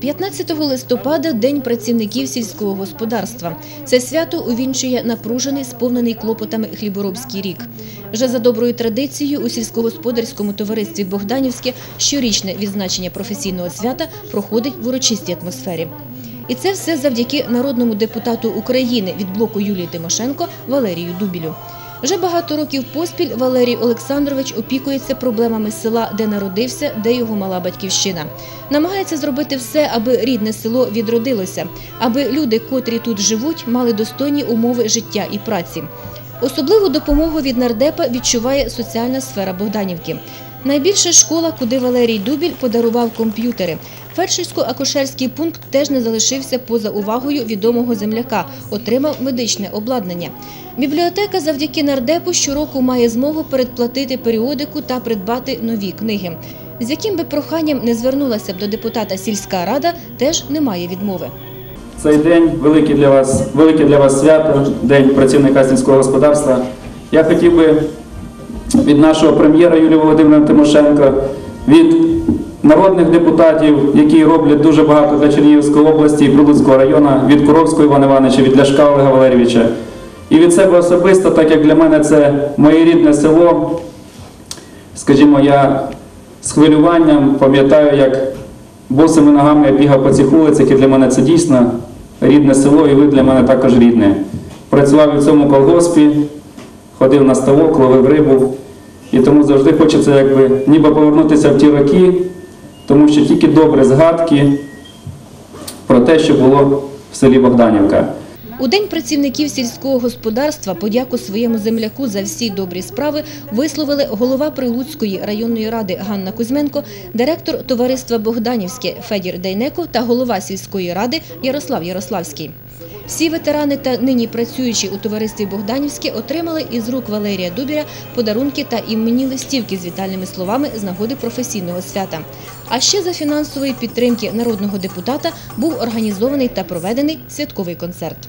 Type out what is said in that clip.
15 листопада – День працівників сільського господарства. Це свято увінчує напружений, сповнений клопотами хліборобський рік. Вже за доброю традицією у сільськогосподарському товаристві Богданівське щорічне відзначення професійного свята проходить в урочистій атмосфері. І це все завдяки народному депутату України від блоку Юлії Тимошенко Валерію Дубілю. Вже багато років поспіль Валерій Олександрович опікується проблемами села, де народився, де його мала батьківщина. Намагається зробити все, аби рідне село відродилося, аби люди, котрі тут живуть, мали достойні умови життя і праці. Особливу допомогу від нардепа відчуває соціальна сфера Богданівки. Найбільша школа, куди Валерій Дубіль подарував комп'ютери. Фельдшерсько-акушерський пункт теж не залишився поза увагою відомого земляка, отримав медичне обладнання. Бібліотека завдяки нардепу щороку має змогу передплатити періодику та придбати нові книги. З яким би проханням не звернулася б до депутата сільська рада, теж немає відмови. Цей день великий для вас, велике для вас свято, День працівника сільського господарства. Я хотів би від нашого прем'єра Юлії Володимирівни Тимошенко, від народних депутатів, які роблять дуже багато для Чернігівської області і Прилуцького району, від Куровського Івана Івановича, від Ляшка Олега Валерійовича. І від себе особисто, так як для мене це моє рідне село, скажімо, я з хвилюванням пам'ятаю, як босими ногами я бігав по цих вулицях, і для мене це дійсно рідне село, і ви для мене також рідне. Працював в цьому колгоспі, ходив на ставок, ловив рибу. І тому завжди хочеться якби ніби повернутися в ті роки, тому що тільки добре згадки про те, що було в селі Богданівка. У День працівників сільського господарства подяку своєму земляку за всі добрі справи висловили голова Прилуцької районної ради Ганна Кузьменко, директор товариства Богданівське Федір Дейнеко та голова сільської ради Ярослав Ярославський. Всі ветерани та нині працюючі у товаристві Богданівське отримали із рук Валерія Дубіря подарунки та іменні листівки з вітальними словами з нагоди професійного свята. А ще за фінансової підтримки народного депутата був організований та проведений святковий концерт.